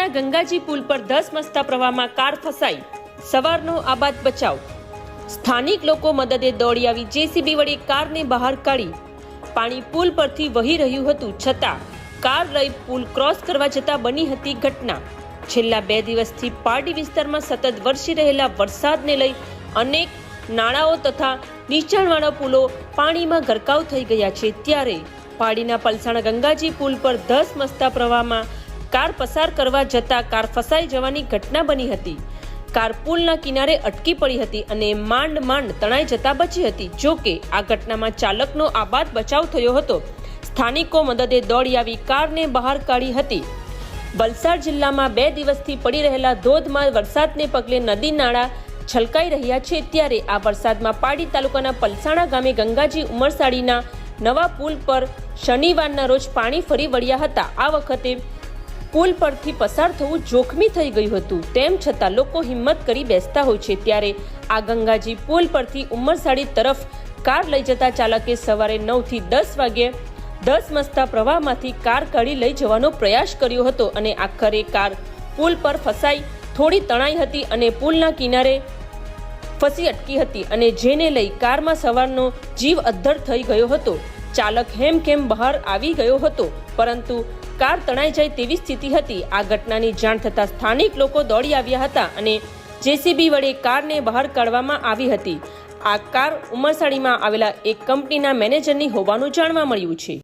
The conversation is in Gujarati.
પલસાણા ગંગાજી પુલ પર ધસ મસ્તા પ્રવાહમાં કાર ફસાઈ. સવારનો આબાદ બચાવ. સ્થાનિક લોકો મદદે દોડી આવી જેસીબી વડે કારને બહાર કાઢી. પાણી પુલ પરથી વહી રહ્યું હતું છતાં કાર લઈ પુલ ક્રોસ કરવા જતા બની હતી ઘટના. છેલ્લા બે દિવસથી પારડી વિસ્તારમાં સતત વરસી રહેલા વરસાદને લઈ અનેક નાળાઓ તથા નીચાણવાળા પુલો પાણીમાં ગરકાવ થઈ ગયા છે. ત્યારે પાડીના પલસાણા ગંગાજી પુલ પર ધસ મસ્તા પ્રવાહમાં કાર પસાર કરવા જતા કાર ફસાઈ જવાની ઘટના બની હતી. કાર પુલના કિનારે અટકી પડી હતી અને માંડ માંડ તણાઈ જતા બચી હતી. જો કે, આ ઘટનામાં ચાલકનો આબાદ બચાવ થયો હતો. સ્થાનિકો મદદે દોડી આવી કારને બહાર કાઢી હતી. વલસાડ જિલ્લામાં બે દિવસથી પડી રહેલા ધોધમાર વરસાદને પગલે નદી નાળા છલકાઈ રહ્યા છે. ત્યારે આ વરસાદમાં પાડી તાલુકાના પલસાણા ગામે ગંગાજી ઉમરસાડીના નવા પુલ પર શનિવારના રોજ પાણી ફરી વળ્યા હતા. આ વખતે પુલ પરથી પસાર થવું જોખમી થઈ ગયું હતું. તેમ છતાં લોકો હિંમત કરી બેસતા હોય છે. ત્યારે આ ગંગાજી પુલ પરથી ઉમરસાડી તરફ કાર લઈ જતા ચાલકે સવારે નવથી દસ વાગ્યે દસ મસ્તા પ્રવાહમાંથી કાર કાઢી લઈ જવાનો પ્રયાસ કર્યો હતો અને આખરે કાર પુલ પર ફસાઈ, થોડી તણાઈ હતી અને પુલના કિનારે ફસી અટકી હતી અને જેને લઈ કારમાં સવારનો જીવ અદ્ધર થઈ ગયો હતો. ચાલક હેમખેમ બહાર આવી ગયો હતો, પરંતુ કાર તણાઈ જાય તેવી સ્થિતિ હતી. આ ઘટનાની જાણ થતાં સ્થાનિક લોકો દોડી આવ્યા હતા અને જેસીબી વડે કારને બહાર કાઢવામાં આવી હતી. આ કાર ઉમરસાડીમાં આવેલા એક કંપનીના મેનેજરની હોવાનું જાણવા મળ્યું છે.